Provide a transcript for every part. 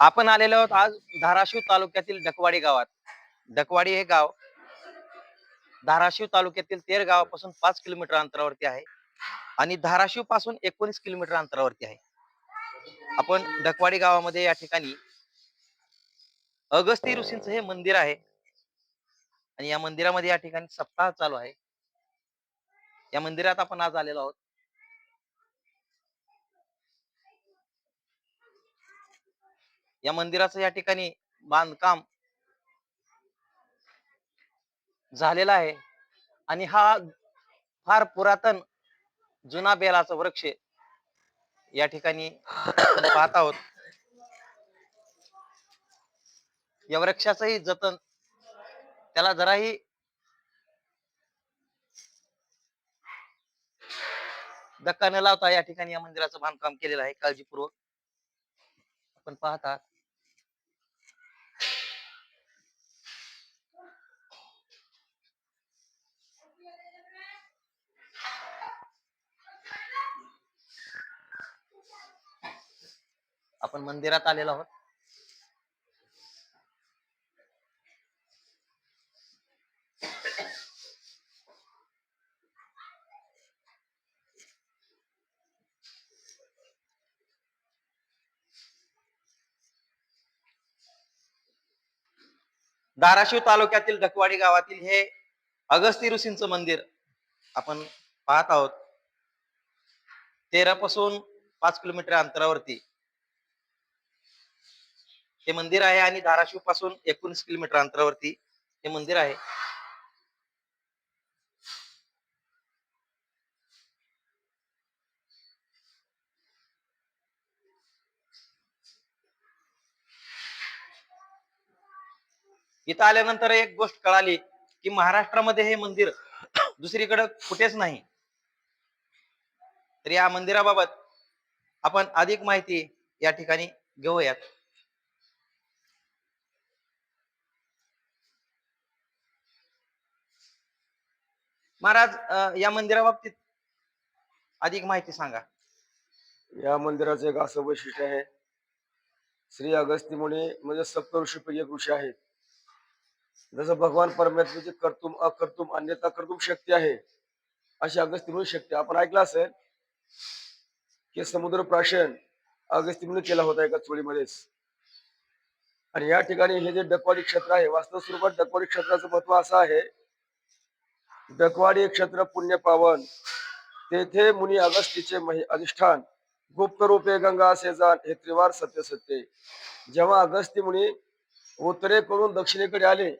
आपण आलेलो आहोत आज धाराशिव तालुक्यातील डकवाडी गावात. डकवाडी हे गाव धाराशिव तालुक्यातील तेर गावापासून पाच किलोमीटर अंतरावरती आहे आणि धाराशिवपासून एकोणीस किलोमीटर अंतरावरती आहे. आपण डकवाडी गावामध्ये या ठिकाणी अगस्ती ऋषींचं हे मंदिर आहे आणि या मंदिरामध्ये या ठिकाणी सप्ताह चालू आहे. या मंदिरात आपण आज आलेलो आहोत. या मंदिराचं या ठिकाणी बांधकाम झालेला आहे. आणि हा फार पुरातन जुना बेलाचा वृक्ष या ठिकाणी पाहत आहोत. या वृक्षाचंही जतन त्याला जराही धक्का न लावता या ठिकाणी या मंदिराचं बांधकाम केलेलं आहे. काळजीपूर्वक आपण पाहत आपण मंदिरात आलेलो आहोत. धाराशिव तालुक्यातील ढकवाडी गावातील हे अगस्ती ऋषींचं मंदिर आपण पाहत आहोत. तेरा पासून पाच किलोमीटर अंतरावरती हे मंदिर आहे आणि धाराशिवपासून एकोणीस किलोमीटर अंतरावरती हे मंदिर आहे. इथं आल्यानंतर एक गोष्ट कळाली की महाराष्ट्रामध्ये हे मंदिर दुसरीकडे कुठेच नाही. तर या मंदिराबाबत आपण अधिक माहिती या ठिकाणी घेऊयात. महाराज या मंदिराबाबतीत अधिक माहिती सांगा. या मंदिराचं एक असं वैशिष्ट्य आहे. श्री अगस्तीमुनी म्हणजे सप्तऋषीपैकी एक ऋषी आहेत. जसं भगवान परमात्म्याची कर्तुम अकर्तुम अन्यथा कर्तुम शक्ती आहे अशी अगस्ती मुनी शक्ती. आपण ऐकलं असेल की समुद्र प्राशन अगस्तिमुनी केला होता एका चोळीमध्येच. आणि या ठिकाणी हे जे डकवाडी क्षेत्र आहे वास्तव स्वरूपात डकवाडी क्षेत्राचं महत्त्व असं आहे डकवाडी क्षेत्र पुण्य पावन. तेथे मुनी अगस्तीचे महि अधिष्ठान. गुप्त रूपे गंगा सेजान हे त्रिवार सत्य सत्य जेव्हा अगस्ती मुनी उत्तरेकडून दक्षिणेकडे आले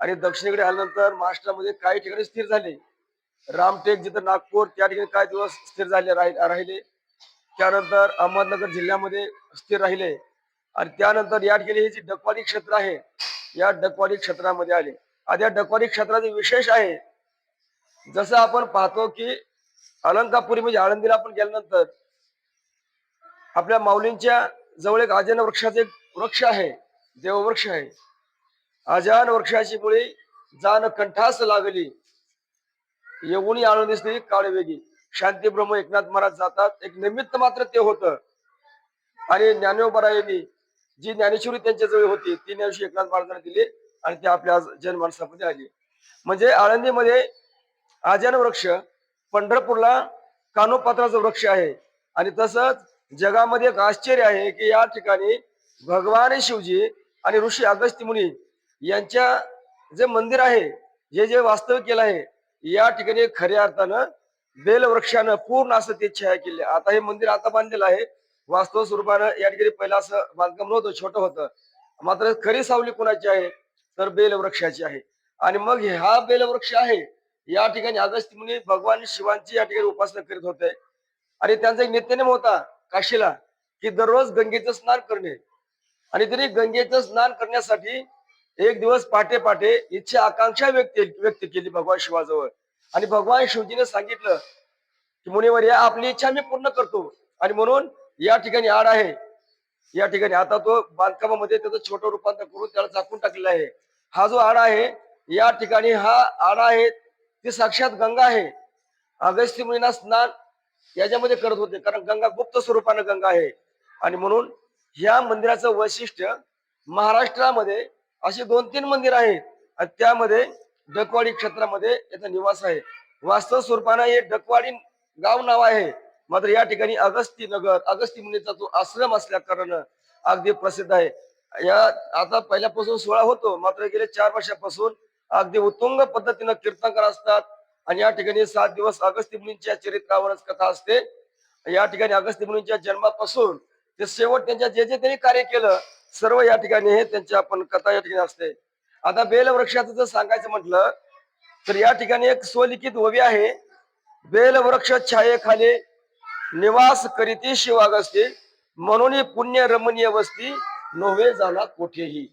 आणि दक्षिणेकडे आल्यानंतर महाराष्ट्रामध्ये काही ठिकाणी स्थिर झाले. रामटेक जिथं नागपूर त्या ठिकाणी काही दिवस स्थिर झाले राहि- राहिले. त्यानंतर अहमदनगर जिल्ह्यामध्ये स्थिर राहिले. आणि त्यानंतर या ठिकाणी हे जे डकवाडी क्षेत्र आहे या डकवाडी क्षेत्रामध्ये आले. आता या डकवाडी क्षेत्राचे विशेष आहे जसं आपण पाहतो की अलंकापुरी म्हणजे आळंदीला आपण गेल्यानंतर आपल्या माऊलींच्या जवळ एक आजन वृक्षाचे एक वृक्ष आहे देववृक्ष आहे. आजान वृक्षाची मुळे जाण कंठास लागली. येऊनी आळून दिसली काळवेगी शांती ब्रह्म एकनाथ महाराज जातात. एक निमित्त मात्र ते होतं. आणि ज्ञानोबरायांनी जी ज्ञानेश्वरी त्यांच्या जवळ होती ती ज्ञानेश्वरी एकनाथ महाराजांना दिली आणि ती आपल्या जनमानसामध्ये आली. म्हणजे आळंदीमध्ये आजन वृक्ष पंढरपूरला कानोपात्राचं वृक्ष आहे. आणि तसंच जगामध्ये एक आश्चर्य आहे की या ठिकाणी भगवान शिवजी आणि ऋषी अगस्ती मुनी यांच्या जे मंदिर आहे जे जे वास्तव्य केलं आहे या ठिकाणी खऱ्या अर्थानं बेल वृक्षानं पूर्ण असं ते छाया केले. आता हे मंदिर आता बांधलेलं आहे. वास्तव स्वरूपानं या ठिकाणी पहिलं असं बांधकाम नव्हतं छोटं होतं. मात्र खरी सावली कुणाची आहे? तर बेल वृक्षाची आहे. आणि मग हा बेल वृक्ष आहे या ठिकाणी अगस्त्य मुनी भगवान शिवांची या ठिकाणी उपासना करीत होते. आणि त्यांचा एक नित्यनेम होता काशीला की दररोज गंगेचं स्नान करणे. आणि त्यांनी गंगेचं स्नान करण्यासाठी एक दिवस पाटे पाटे इच्छा आकांक्षा व्यक्त व्यक्त केली भगवान शिवाजवळ. आणि भगवान शिवजीने सांगितलं की मुनीवर या आपली इच्छा मी पूर्ण करतो. आणि म्हणून या ठिकाणी आड आहे. या ठिकाणी आता तो बांधकामामध्ये त्याचं छोटं रूपांतर करून त्याला झाकून टाकलेला आहे. हा जो आडा आहे या ठिकाणी हा आडा आहे ती साक्षात गंगा आहे. अगस्त्य मुनींना स्नान याच्यामध्ये करत होते. कारण गंगा गुप्त स्वरूपानं गंगा आहे. आणि म्हणून ह्या मंदिराचं वैशिष्ट्य महाराष्ट्रामध्ये अशी दोन तीन मंदिर आहेत. आणि त्यामध्ये डकवाडी क्षेत्रामध्ये याचा निवास आहे. वास्तव स्वरूपानं हे डकवाडी गाव नाव आहे. मात्र या ठिकाणी अगस्ती नगर अगस्ती मुनीचा जो आश्रम असल्या कारणानं अगदी प्रसिद्ध आहे. या आता पहिल्यापासून सोहळा होतो. मात्र गेले चार वर्षापासून अगदी उत्तुंग पद्धतीनं कीर्तनकार असतात. आणि या ठिकाणी सात दिवस अगस्ती मुलींच्या चरित्रावरच कथा असते. या ठिकाणी अगस्ती मुलींच्या जन्मापासून ते शेवट त्यांच्या जे जे त्यांनी कार्य केलं सर्व या ठिकाणी हे त्यांची आपण कथा या ठिकाणी असते. आता बेल वृक्षाचं जर सांगायचं म्हटलं तर या ठिकाणी एक स्वलिखित ओवी आहे. बेल वृक्ष छायेखाली निवास करीती शिव अगस्ती म्हणून पुण्य रमणीय वस्ती नव्हे झाला कोठेही.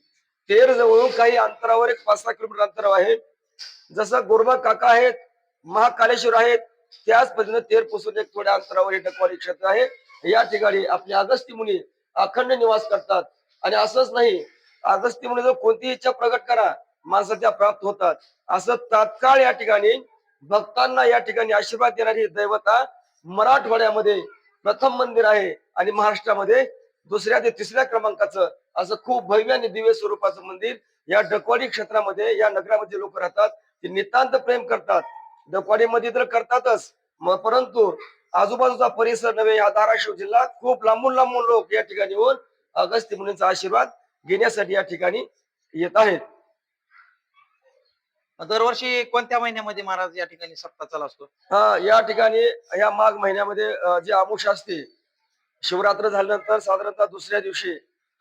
तेर जवळून काही अंतरावर एक पाच सहा किलोमीटर अंतरावर आहे. जसं गोरबा काका आहेत महाकालेश्वर आहेत त्याच पद्धतीने तेरपासून एक थोड्या अंतरावर हे टकवारी क्षेत्र आहे. या ठिकाणी आपले अगस्ती मुनी अखंड निवास करतात. आणि असंच नाही अगस्ती मुनी जर कोणतीही इच्छा प्रकट करा माणसं त्या प्राप्त होतात. असं तात्काळ या ठिकाणी भक्तांना या ठिकाणी आशीर्वाद देणारी दैवता मराठवाड्यामध्ये प्रथम मंदिर आहे. आणि महाराष्ट्रामध्ये दुसऱ्या ते तिसऱ्या क्रमांकाचं असं खूप भव्य आणि दिव्य स्वरूपाचं मंदिर या डकवाडी क्षेत्रामध्ये या नगरामध्ये लोक राहतात. ते नितांत प्रेम करतात. डकवाडीमध्ये तर करतातच. परंतु आजूबाजूचा परिसर नव्हे हा धाराशिव जिल्हा खूप लांबून लांबून लोक या ठिकाणी येऊन अगस्ती मुनींचा आशीर्वाद घेण्यासाठी या ठिकाणी येत आहेत. दरवर्षी कोणत्या महिन्यामध्ये महाराज या ठिकाणी सप्ताह चालू असतो? हा या ठिकाणी या माघ महिन्यामध्ये जे आमुष असते शिवरात्र झाल्यानंतर साधारणतः दुसऱ्या दिवशी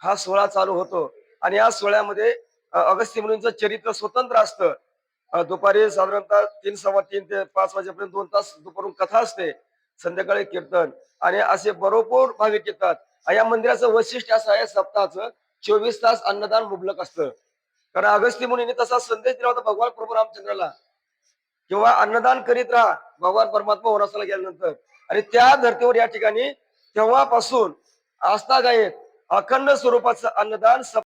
हा सोहळा चालू होतो. आणि या सोहळ्यामध्ये अगस्ती अगस्त्य मुनींचं चरित्र स्वतंत्र असतं. दुपारी साधारणतः तीन सव्वा तीन ते पाच वाजेपर्यंत दोन तास दुपारून कथा असते. संध्याकाळी कीर्तन. आणि असे बरोबर भाविक येतात. या मंदिराचं वैशिष्ट्य असं आहे सप्ताहाचं चोवीस तास अन्नदान मुबलक असतं. कारण अगस्ती मुनीने तसा संदेश दिला होता भगवान प्रभू रामचंद्राला. किंवा अन्नदान करीत राहा भगवान परमात्मा वनवासाला गेल्यानंतर. आणि त्या धर्तीवर या ठिकाणी तेव्हापासून आस्था गायत अखंड स्वरूपाचं अन्नदान